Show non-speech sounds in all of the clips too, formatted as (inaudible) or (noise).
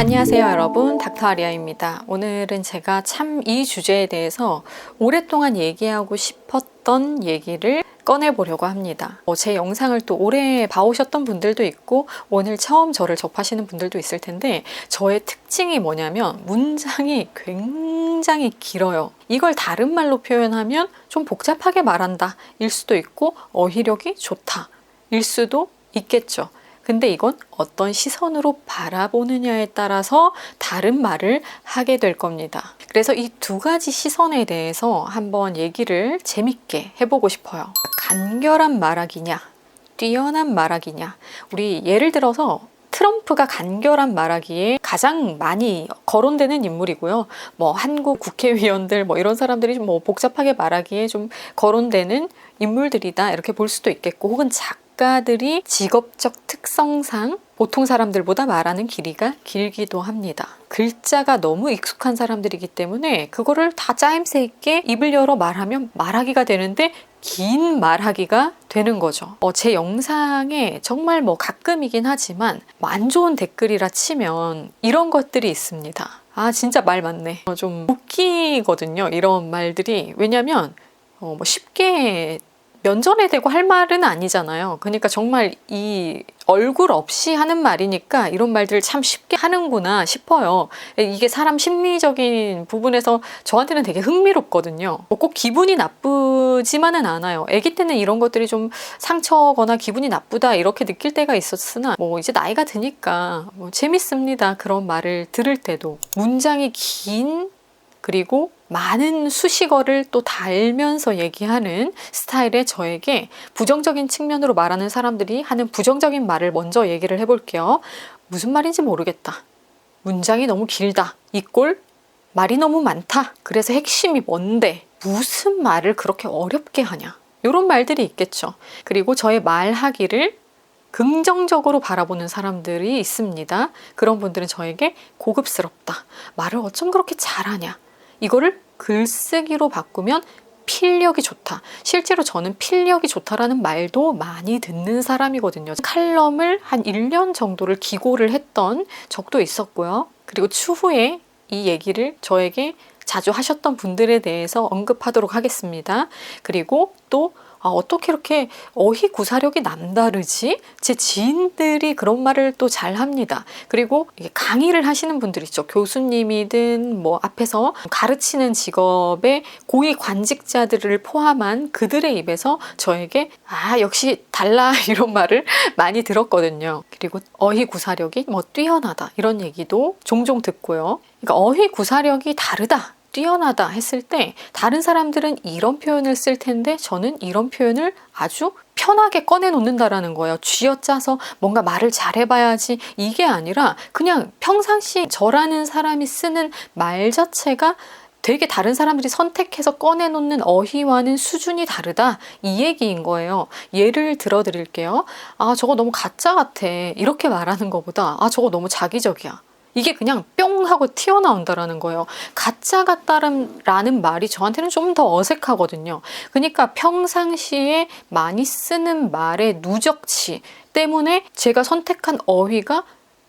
안녕하세요 여러분. 닥터 아리아입니다. 오늘은 제가 참 이 주제에 대해서 오랫동안 얘기하고 싶었던 얘기를 꺼내보려고 합니다. 어, 제 영상을 또 오래 봐오셨던 분들도 있고 오늘 처음 저를 접하시는 분들도 있을 텐데 저의 특징이 뭐냐면 문장이 굉장히 길어요. 이걸 다른 말로 표현하면 좀 복잡하게 말한다 일 수도 있고 어휘력이 좋다 일 수도 있겠죠 근데 이건 어떤 시선으로 바라보느냐에 따라서 다른 말을 하게 될 겁니다. 그래서 이 두 가지 시선에 대해서 한번 얘기를 재밌게 해보고 싶어요. 간결한 말하기냐, 뛰어난 말하기냐. 우리 예를 들어서 트럼프가 간결한 말하기에 가장 많이 거론되는 인물이고요. 뭐 한국 국회의원들 뭐 이런 사람들이 뭐 복잡하게 말하기에 좀 거론되는 인물들이다 이렇게 볼 수도 있겠고 혹은 작 가들이 직업적 특성상 보통 사람들보다 말하는 길이가 길기도 합니다. 글자가 너무 익숙한 사람들이기 때문에 그거를 다 짜임새 있게 입을 열어 말하면 말하기가 되는데 긴 말하기가 되는 거죠. 어, 제 영상에 정말 뭐 가끔이긴 하지만 뭐 안 좋은 댓글이라 치면 이런 것들이 있습니다. 아 진짜 말 많네. 어, 좀 웃기거든요. 이런 말들이 왜냐면 어, 뭐 쉽게 면전에 대고 할 말은 아니잖아요. 그러니까 정말 이 얼굴 없이 하는 말이니까 이런 말들을 참 쉽게 하는구나 싶어요. 이게 사람 심리적인 부분에서 저한테는 되게 흥미롭거든요. 뭐꼭 기분이 나쁘지만은 않아요. 아기 때는 이런 것들이 좀 상처거나 기분이 나쁘다 이렇게 느낄 때가 있었으나 뭐 이제 나이가 드니까 뭐 재밌습니다. 그런 말을 들을 때도 문장이 긴 그리고 많은 수식어를 또 달면서 얘기하는 스타일의 저에게 부정적인 측면으로 말하는 사람들이 하는 부정적인 말을 먼저 얘기를 해볼게요. 무슨 말인지 모르겠다. 문장이 너무 길다. 이꼴 말이 너무 많다. 그래서 핵심이 뭔데? 무슨 말을 그렇게 어렵게 하냐? 이런 말들이 있겠죠. 그리고 저의 말하기를 긍정적으로 바라보는 사람들이 있습니다. 그런 분들은 저에게 고급스럽다. 말을 어쩜 그렇게 잘하냐. 이거를 글쓰기로 바꾸면 필력이 좋다. 실제로 저는 필력이 좋다라는 말도 많이 듣는 사람이거든요. 칼럼을 한 1년 정도를 기고를 했던 적도 있었고요. 그리고 추후에 이 얘기를 저에게 자주 하셨던 분들에 대해서 언급하도록 하겠습니다. 그리고 또 아, 어떻게 이렇게 어휘 구사력이 남다르지? 제 지인들이 그런 말을 또 잘 합니다. 그리고 강의를 하시는 분들 있죠. 교수님이든 뭐 앞에서 가르치는 직업의 고위 관직자들을 포함한 그들의 입에서 저에게 아, 역시 달라 (laughs) 이런 말을 많이 들었거든요. 그리고 어휘 구사력이 뭐 뛰어나다 이런 얘기도 종종 듣고요. 그러니까 어휘 구사력이 다르다. 뛰어나다 했을 때 다른 사람들은 이런 표현을 쓸 텐데 저는 이런 표현을 아주 편하게 꺼내 놓는다라는 거예요. 쥐어짜서 뭔가 말을 잘해봐야지 이게 아니라 그냥 평상시 저라는 사람이 쓰는 말 자체가 되게 다른 사람들이 선택해서 꺼내놓는 어휘와는 수준이 다르다 이 얘기인 거예요. 예를 들어 드릴게요. 아 저거 너무 가짜 같아 이렇게 말하는 것보다 아 저거 너무 자기적이야. 이게 그냥 뿅 하고 튀어나온다라는 거예요. 가짜 같다라는 말이 저한테는 좀 더 어색하거든요. 그러니까 평상시에 많이 쓰는 말의 누적치 때문에 제가 선택한 어휘가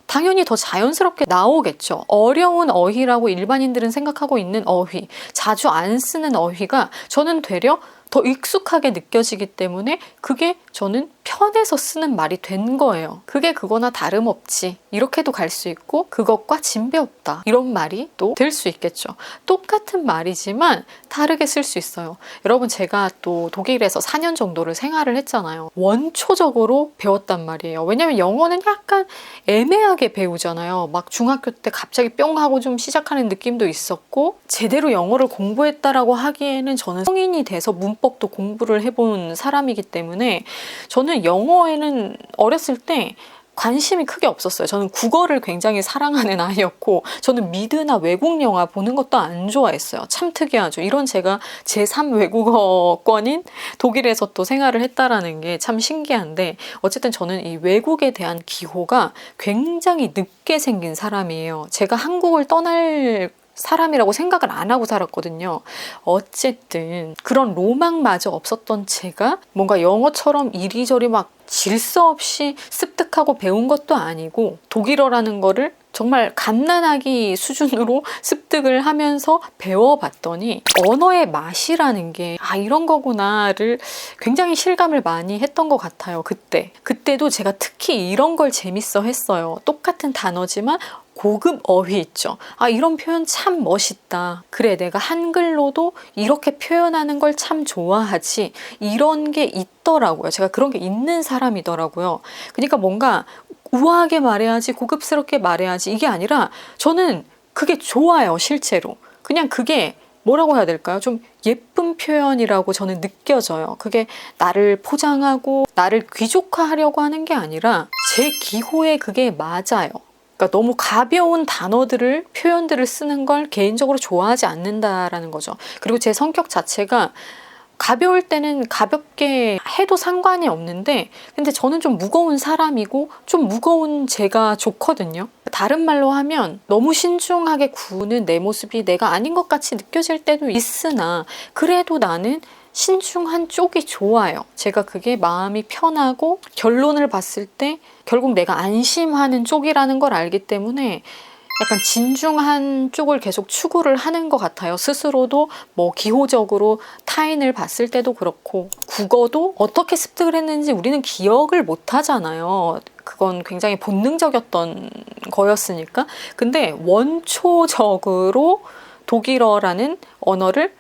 당연히 더 자연스럽게 나오겠죠. 어려운 어휘라고 일반인들은 생각하고 있는 어휘, 자주 안 쓰는 어휘가 저는 되려 더 익숙하게 느껴지기 때문에 그게 저는 편해서 쓰는 말이 된 거예요. 그게 그거나 다름없지. 이렇게도 갈 수 있고 그것과 진배 없다. 이런 말이 또 될 수 있겠죠. 똑같은 말이지만 다르게 쓸 수 있어요. 여러분 제가 또 독일에서 4년 정도를 생활을 했잖아요. 원초적으로 배웠단 말이에요. 왜냐면 영어는 약간 애매하게 배우잖아요. 막 중학교 때 갑자기 뿅 하고 좀 시작하는 느낌도 있었고 제대로 영어를 공부했다라고 하기에는 저는 성인이 돼서 문법도 공부를 해본 사람이기 때문에 저는 영어에는 어렸을 때 관심이 크게 없었어요. 저는 국어를 굉장히 사랑하는 아이였고, 저는 미드나 외국 영화 보는 것도 안 좋아했어요. 참 특이하죠. 이런 제가 제3 외국어권인 독일에서 또 생활을 했다라는 게 참 신기한데, 어쨌든 저는 이 외국에 대한 기호가 굉장히 늦게 생긴 사람이에요. 제가 한국을 떠날 사람이라고 생각을 안 하고 살았거든요. 어쨌든 그런 로망마저 없었던 제가 뭔가 영어처럼 이리저리 막 질서 없이 습득하고 배운 것도 아니고 독일어라는 거를 정말 갓난아기 수준으로 (laughs) 습득을 하면서 배워봤더니 언어의 맛이라는 게 아 이런 거구나를 굉장히 실감을 많이 했던 것 같아요 그때 그때도 제가 특히 이런 걸 재밌어 했어요 똑같은 단어지만 고급 어휘 있죠. 아, 이런 표현 참 멋있다. 그래, 내가 한글로도 이렇게 표현하는 걸 참 좋아하지. 이런 게 있더라고요. 제가 그런 게 있는 사람이더라고요. 그러니까 뭔가 우아하게 말해야지, 고급스럽게 말해야지. 이게 아니라 저는 그게 좋아요, 실제로. 그냥 그게 뭐라고 해야 될까요? 좀 예쁜 표현이라고 저는 느껴져요. 그게 나를 포장하고 나를 귀족화하려고 하는 게 아니라 제 기호에 그게 맞아요. 그러니까 너무 가벼운 단어들을 표현들을 쓰는 걸 개인적으로 좋아하지 않는다라는 거죠. 그리고 제 성격 자체가 가벼울 때는 가볍게 해도 상관이 없는데 근데 저는 좀 무거운 사람이고 좀 무거운 제가 좋거든요. 다른 말로 하면 너무 신중하게 구는 내 모습이 내가 아닌 것 같이 느껴질 때도 있으나 그래도 나는 신중한 쪽이 좋아요. 제가 그게 마음이 편하고 결론을 봤을 때 결국 내가 안심하는 쪽이라는 걸 알기 때문에 약간 진중한 쪽을 계속 추구를 하는 것 같아요. 스스로도 뭐 기호적으로 타인을 봤을 때도 그렇고 국어도 어떻게 습득을 했는지 우리는 기억을 못 하잖아요. 그건 굉장히 본능적이었던 거였으니까. 근데 원초적으로 독일어라는 언어를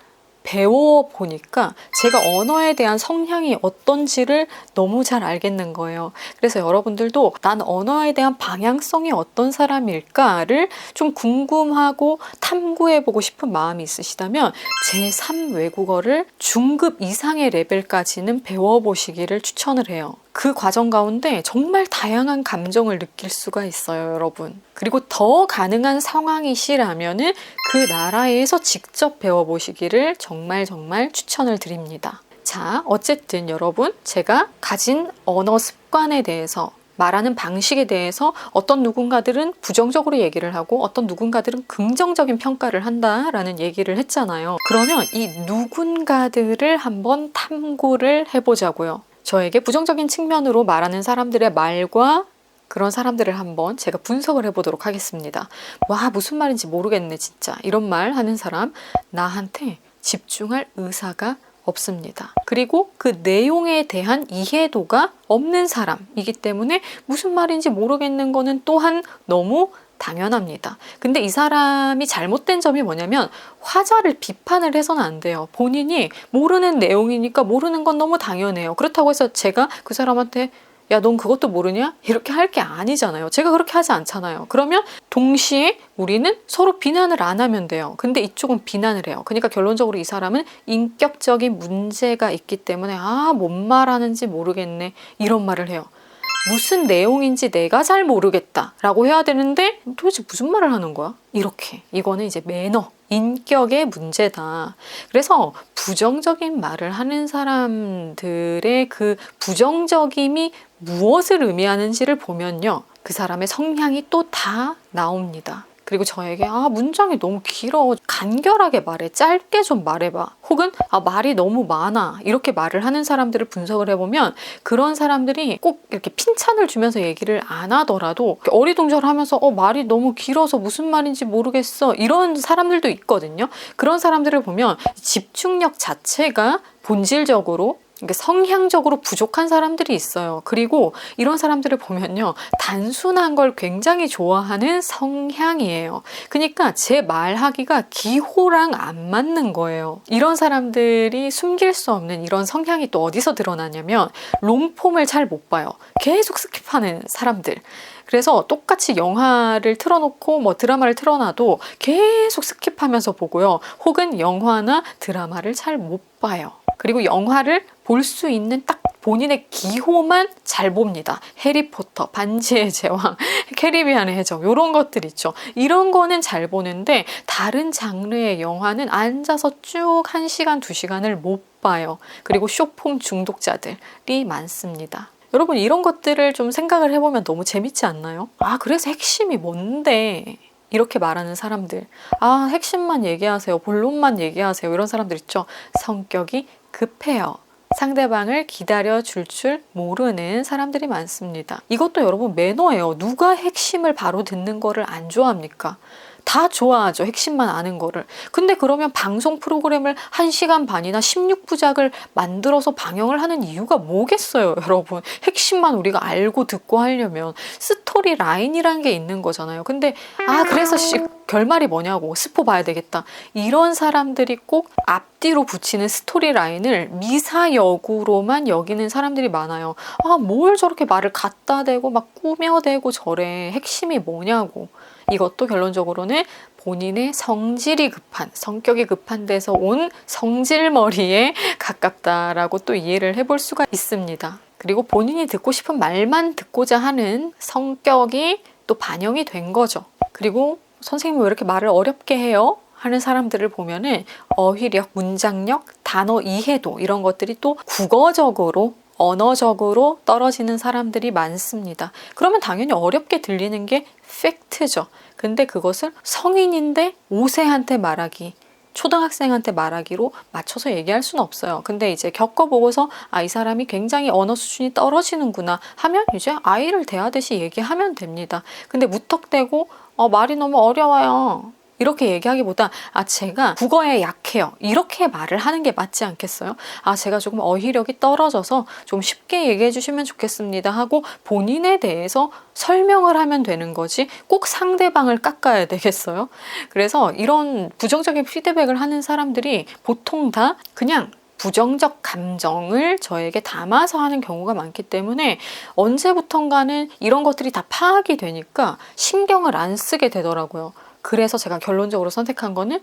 배워 보니까 제가 언어에 대한 성향이 어떤지를 너무 잘 알겠는 거예요. 그래서 여러분들도 난 언어에 대한 방향성이 어떤 사람일까를 좀 궁금하고 탐구해 보고 싶은 마음이 있으시다면 제3 외국어를 중급 이상의 레벨까지는 배워 보시기를 추천을 해요. 그 과정 가운데 정말 다양한 감정을 느낄 수가 있어요, 여러분. 그리고 더 가능한 상황이시라면은 그 나라에서 직접 배워보시기를 정말 정말 추천을 드립니다. 자, 어쨌든 여러분, 제가 가진 언어 습관에 대해서 말하는 방식에 대해서 어떤 누군가들은 부정적으로 얘기를 하고 어떤 누군가들은 긍정적인 평가를 한다라는 얘기를 했잖아요. 그러면 이 누군가들을 한번 탐구를 해보자고요. 저에게 부정적인 측면으로 말하는 사람들의 말과 그런 사람들을 한번 제가 분석을 해보도록 하겠습니다. 와, 무슨 말인지 모르겠네, 진짜. 이런 말 하는 사람, 나한테 집중할 의사가 없습니다. 그리고 그 내용에 대한 이해도가 없는 사람이기 때문에 무슨 말인지 모르겠는 거는 또한 너무 당연합니다. 근데 이 사람이 잘못된 점이 뭐냐면 화자를 비판을 해서는 안 돼요. 본인이 모르는 내용이니까 모르는 건 너무 당연해요. 그렇다고 해서 제가 그 사람한테 야, 넌 그것도 모르냐? 이렇게 할 게 아니잖아요. 제가 그렇게 하지 않잖아요. 그러면 동시에 우리는 서로 비난을 안 하면 돼요. 근데 이쪽은 비난을 해요. 그러니까 결론적으로 이 사람은 인격적인 문제가 있기 때문에 아, 뭔 말하는지 모르겠네. 이런 말을 해요. 무슨 내용인지 내가 잘 모르겠다 라고 해야 되는데 도대체 무슨 말을 하는 거야? 이렇게. 이거는 이제 매너, 인격의 문제다. 그래서 부정적인 말을 하는 사람들의 그 부정적임이 무엇을 의미하는지를 보면요. 그 사람의 성향이 또 다 나옵니다. 그리고 저에게 아 문장이 너무 길어. 간결하게 말해. 짧게 좀 말해봐. 혹은 아 말이 너무 많아. 이렇게 말을 하는 사람들을 분석을 해보면 그런 사람들이 꼭 이렇게 핀찬을 주면서 얘기를 안 하더라도 어리둥절하면서 어 말이 너무 길어서 무슨 말인지 모르겠어. 이런 사람들도 있거든요. 그런 사람들을 보면 집중력 자체가 본질적으로 성향적으로 부족한 사람들이 있어요. 그리고 이런 사람들을 보면요. 단순한 걸 굉장히 좋아하는 성향이에요. 그러니까 제 말하기가 기호랑 안 맞는 거예요. 이런 사람들이 숨길 수 없는 이런 성향이 또 어디서 드러나냐면 롱폼을 잘 못 봐요. 계속 스킵하는 사람들. 그래서 똑같이 영화를 틀어놓고 뭐 드라마를 틀어놔도 계속 스킵하면서 보고요. 혹은 영화나 드라마를 잘 못 봐요. 그리고 영화를 볼 수 있는 딱 본인의 기호만 잘 봅니다. 해리포터, 반지의 (laughs) 제왕, 캐리비안의 해적 이런 것들 있죠. 이런 거는 잘 보는데 다른 장르의 영화는 앉아서 쭉 1시간, 2시간을 못 봐요. 그리고 쇼폼 중독자들이 많습니다. 여러분 이런 것들을 좀 생각을 해보면 너무 재밌지 않나요? 아 그래서 핵심이 뭔데 이렇게 말하는 사람들. 아, 핵심만 얘기하세요. 본론만 얘기하세요. 이런 사람들 있죠. 성격이 급해요. 상대방을 기다려 줄 줄 모르는 사람들이 많습니다. 이것도 여러분 매너예요. 누가 핵심을 바로 듣는 거를 안 좋아합니까? 다 좋아하죠. 핵심만 아는 거를. 근데 그러면 방송 프로그램을 1시간 반이나 16부작을 만들어서 방영을 하는 이유가 뭐겠어요, 여러분. 핵심만 우리가 알고 듣고 하려면 스토리 라인이란 게 있는 거잖아요. 근데 아, 그래서 씨, 결말이 뭐냐고 스포 봐야 되겠다. 이런 사람들이 꼭 앞뒤로 붙이는 스토리 라인을 미사여구로만 여기는 사람들이 많아요. 아, 뭘 저렇게 말을 갖다 대고 막 꾸며대고 저래. 핵심이 뭐냐고. 이것도 결론적으로는 본인의 성질이 급한, 성격이 급한 데서 온 성질머리에 (laughs) 가깝다라고 또 이해를 해볼 수가 있습니다. 그리고 본인이 듣고 싶은 말만 듣고자 하는 성격이 또 반영이 된 거죠. 그리고 선생님 왜 이렇게 말을 어렵게 해요? 하는 사람들을 보면은 어휘력, 문장력, 단어 이해도 이런 것들이 또 국어적으로 언어적으로 떨어지는 사람들이 많습니다. 그러면 당연히 어렵게 들리는 게 팩트죠. 근데 그것을 성인인데 5세한테 말하기, 초등학생한테 말하기로 맞춰서 얘기할 수는 없어요. 근데 이제 겪어보고서 아, 이 사람이 굉장히 언어 수준이 떨어지는구나 하면 이제 아이를 대하듯이 얘기하면 됩니다. 근데 무턱대고 어, 말이 너무 어려워요. 이렇게 얘기하기보다 아 제가 국어에 약해요 이렇게 말을 하는 게 맞지 않겠어요? 아 제가 조금 어휘력이 떨어져서 좀 쉽게 얘기해 주시면 좋겠습니다 하고 본인에 대해서 설명을 하면 되는 거지 꼭 상대방을 깎아야 되겠어요? 그래서 이런 부정적인 피드백을 하는 사람들이 보통 다 그냥 부정적 감정을 저에게 담아서 하는 경우가 많기 때문에 언제부턴가는 이런 것들이 다 파악이 되니까 신경을 안 쓰게 되더라고요. 그래서 제가 결론적으로 선택한 거는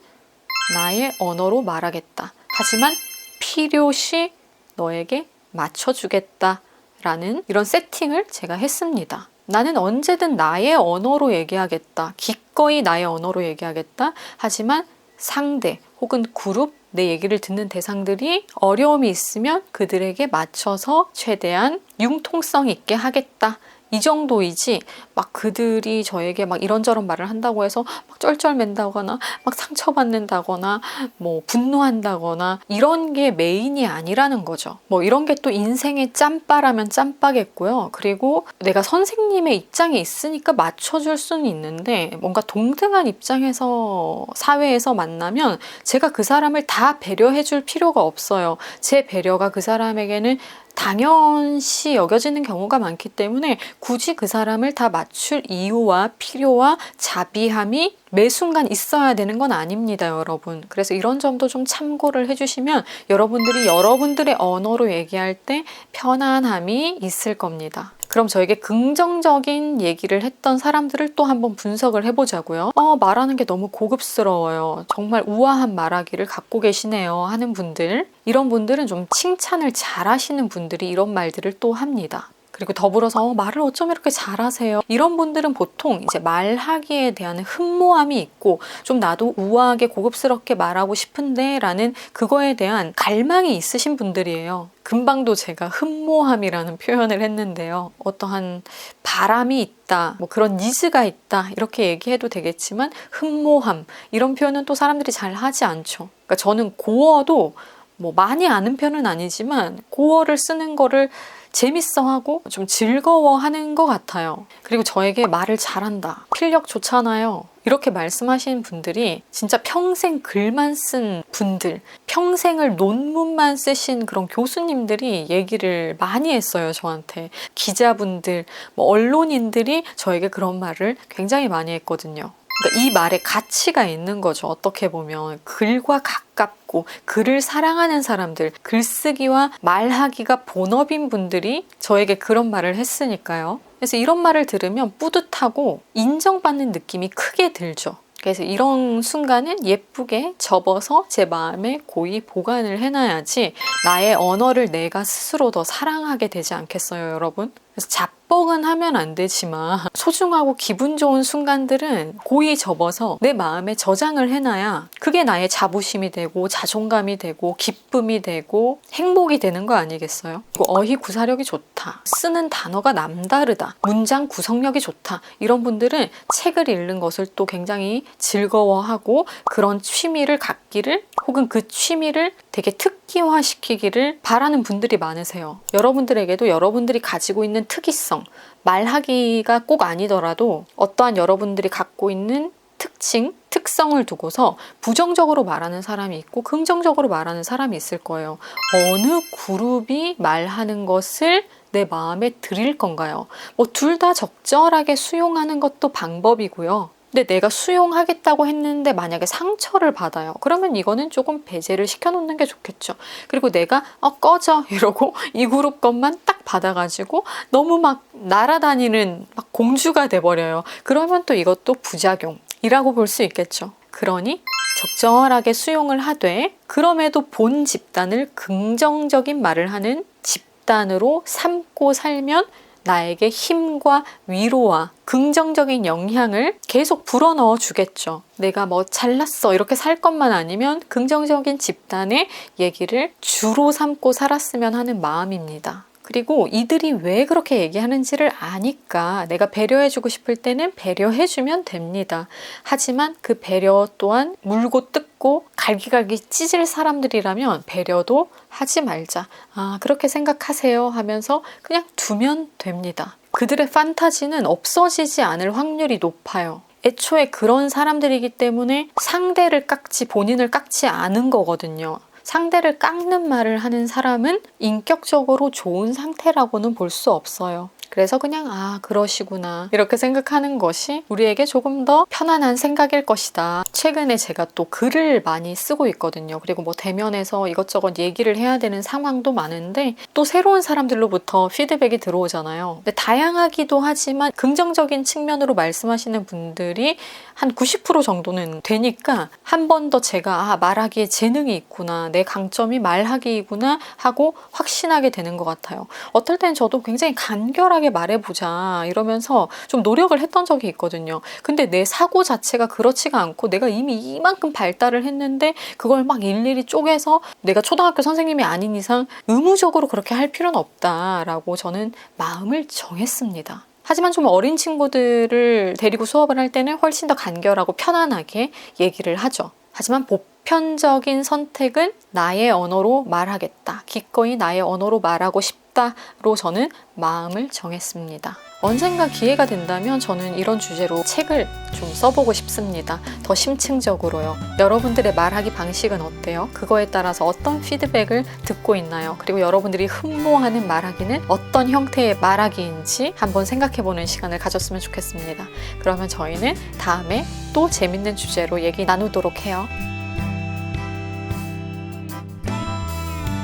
나의 언어로 말하겠다. 하지만 필요시 너에게 맞춰주겠다. 라는 이런 세팅을 제가 했습니다. 나는 언제든 나의 언어로 얘기하겠다. 기꺼이 나의 언어로 얘기하겠다. 하지만 상대 혹은 그룹 내 얘기를 듣는 대상들이 어려움이 있으면 그들에게 맞춰서 최대한 융통성 있게 하겠다. 이 정도이지 막 그들이 저에게 막 이런저런 말을 한다고 해서 막 쩔쩔맨다거나 막 상처받는다거나 뭐 분노한다거나 이런 게 메인이 아니라는 거죠. 뭐 이런 게 또 인생의 짬바라면 짬바겠고요. 그리고 내가 선생님의 입장에 있으니까 맞춰줄 수는 있는데 뭔가 동등한 입장에서 사회에서 만나면 제가 그 사람을 다 배려해줄 필요가 없어요. 제 배려가 그 사람에게는 당연시 여겨지는 경우가 많기 때문에 굳이 그 사람을 다 맞출 이유와 필요와 자비함이 매 순간 있어야 되는 건 아닙니다, 여러분. 그래서 이런 점도 좀 참고를 해주시면 여러분들이 여러분들의 언어로 얘기할 때 편안함이 있을 겁니다. 그럼 저에게 긍정적인 얘기를 했던 사람들을 또 한번 분석을 해보자고요. 어, 말하는 게 너무 고급스러워요. 정말 우아한 말하기를 갖고 계시네요. 하는 분들. 이런 분들은 좀 칭찬을 잘 하시는 분들이 이런 말들을 또 합니다. 그리고 더불어서 어, 말을 어쩜 이렇게 잘하세요. 이런 분들은 보통 이제 말하기에 대한 흠모함이 있고 좀 나도 우아하게 고급스럽게 말하고 싶은데 라는 그거에 대한 갈망이 있으신 분들이에요. 금방도 제가 흠모함이라는 표현을 했는데요. 어떠한 바람이 있다, 뭐 그런 니즈가 있다, 이렇게 얘기해도 되겠지만, 흠모함, 이런 표현은 또 사람들이 잘 하지 않죠. 그러니까 저는 고어도 뭐 많이 아는 편은 아니지만, 고어를 쓰는 거를 재밌어 하고 좀 즐거워하는 것 같아요. 그리고 저에게 말을 잘한다. 필력 좋잖아요. 이렇게 말씀하시는 분들이 진짜 평생 글만 쓴 분들, 평생을 논문만 쓰신 그런 교수님들이 얘기를 많이 했어요, 저한테. 기자분들, 뭐 언론인들이 저에게 그런 말을 굉장히 많이 했거든요. 그러니까 이 말에 가치가 있는 거죠. 어떻게 보면 글과 가깝고 글을 사랑하는 사람들, 글쓰기와 말하기가 본업인 분들이 저에게 그런 말을 했으니까요. 그래서 이런 말을 들으면 뿌듯하고 인정받는 느낌이 크게 들죠. 그래서 이런 순간은 예쁘게 접어서 제 마음에 고이 보관을 해놔야지 나의 언어를 내가 스스로 더 사랑하게 되지 않겠어요, 여러분? 그래서 자 뻑은 하면 안 되지만 소중하고 기분 좋은 순간들은 고이 접어서 내 마음에 저장을 해놔야 그게 나의 자부심이 되고 자존감이 되고 기쁨이 되고 행복이 되는 거 아니겠어요? 그리고 어휘 구사력이 좋다. 쓰는 단어가 남다르다. 문장 구성력이 좋다. 이런 분들은 책을 읽는 것을 또 굉장히 즐거워하고 그런 취미를 갖기를 혹은 그 취미를 되게 특기화시키기를 바라는 분들이 많으세요. 여러분들에게도 여러분들이 가지고 있는 특이성, 말하기가 꼭 아니더라도 어떠한 여러분들이 갖고 있는 특징, 특성을 두고서 부정적으로 말하는 사람이 있고 긍정적으로 말하는 사람이 있을 거예요. 어느 그룹이 말하는 것을 내 마음에 들일 건가요? 뭐 둘 다 적절하게 수용하는 것도 방법이고요. 근데 내가 수용하겠다고 했는데 만약에 상처를 받아요. 그러면 이거는 조금 배제를 시켜놓는 게 좋겠죠. 그리고 내가 어 꺼져 (laughs) 이러고 이 그룹 것만 딱 받아가지고 너무 막 날아다니는 막 공주가 돼버려요. 그러면 또 이것도 부작용이라고 볼 수 있겠죠. 그러니 적절하게 수용을 하되 그럼에도 본 집단을 긍정적인 말을 하는 집단으로 삼고 살면 나에게 힘과 위로와 긍정적인 영향을 계속 불어넣어 주겠죠. 내가 뭐 잘났어 이렇게 살 것만 아니면 긍정적인 집단의 얘기를 주로 삼고 살았으면 하는 마음입니다. 그리고 이들이 왜 그렇게 얘기하는지를 아니까 내가 배려해주고 싶을 때는 배려해주면 됩니다. 하지만 그 배려 또한 물고 뜯고 갈기갈기 찢을 사람들이라면 배려도 하지 말자. 아, 그렇게 생각하세요 하면서 그냥 두면 됩니다. 그들의 판타지는 없어지지 않을 확률이 높아요. 애초에 그런 사람들이기 때문에 상대를 깎지 본인을 깎지 않은 거거든요. 상대를 깎는 말을 하는 사람은 인격적으로 좋은 상태라고는 볼 수 없어요. 그래서 그냥 아 그러시구나 이렇게 생각하는 것이 우리에게 조금 더 편안한 생각일 것이다. 최근에 제가 또 글을 많이 쓰고 있거든요. 그리고 뭐 대면에서 이것저것 얘기를 해야 되는 상황도 많은데 또 새로운 사람들로부터 피드백이 들어오잖아요. 근데 다양하기도 하지만 긍정적인 측면으로 말씀하시는 분들이 한 90% 정도는 되니까 한 번 더 제가 아 말하기에 재능이 있구나 내 강점이 말하기이구나 하고 확신하게 되는 것 같아요. 어떨 땐 저도 굉장히 간결하게 말해보자 이러면서 좀 노력을 했던 적이 있거든요. 근데 내 사고 자체가 그렇지가 않고 내가 이미 이만큼 발달을 했는데 그걸 막 일일이 쪼개서 내가 초등학교 선생님이 아닌 이상 의무적으로 그렇게 할 필요는 없다라고 저는 마음을 정했습니다. 하지만 좀 어린 친구들을 데리고 수업을 할 때는 훨씬 더 간결하고 편안하게 얘기를 하죠. 하지만 보편적인 선택은 나의 언어로 말하겠다. 기꺼이 나의 언어로 말하고 싶다로 저는 마음을 정했습니다. 언젠가 기회가 된다면 저는 이런 주제로 책을 좀 써보고 싶습니다. 더 심층적으로요. 여러분들의 말하기 방식은 어때요? 그거에 따라서 어떤 피드백을 듣고 있나요? 그리고 여러분들이 흠모하는 말하기는 어떤 형태의 말하기인지 한번 생각해보는 시간을 가졌으면 좋겠습니다. 그러면 저희는 다음에 또 재밌는 주제로 얘기 나누도록 해요.